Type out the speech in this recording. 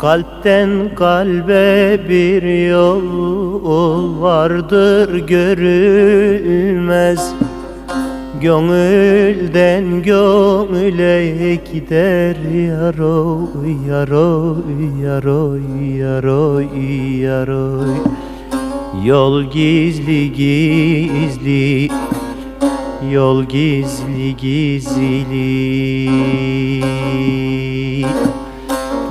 Kalpten kalbe bir yol vardır görülmez. Gönülden gönüle gider yaroy yaroy yaroy yaroy yaroy. Yol gizli gizli Yol gizli gizli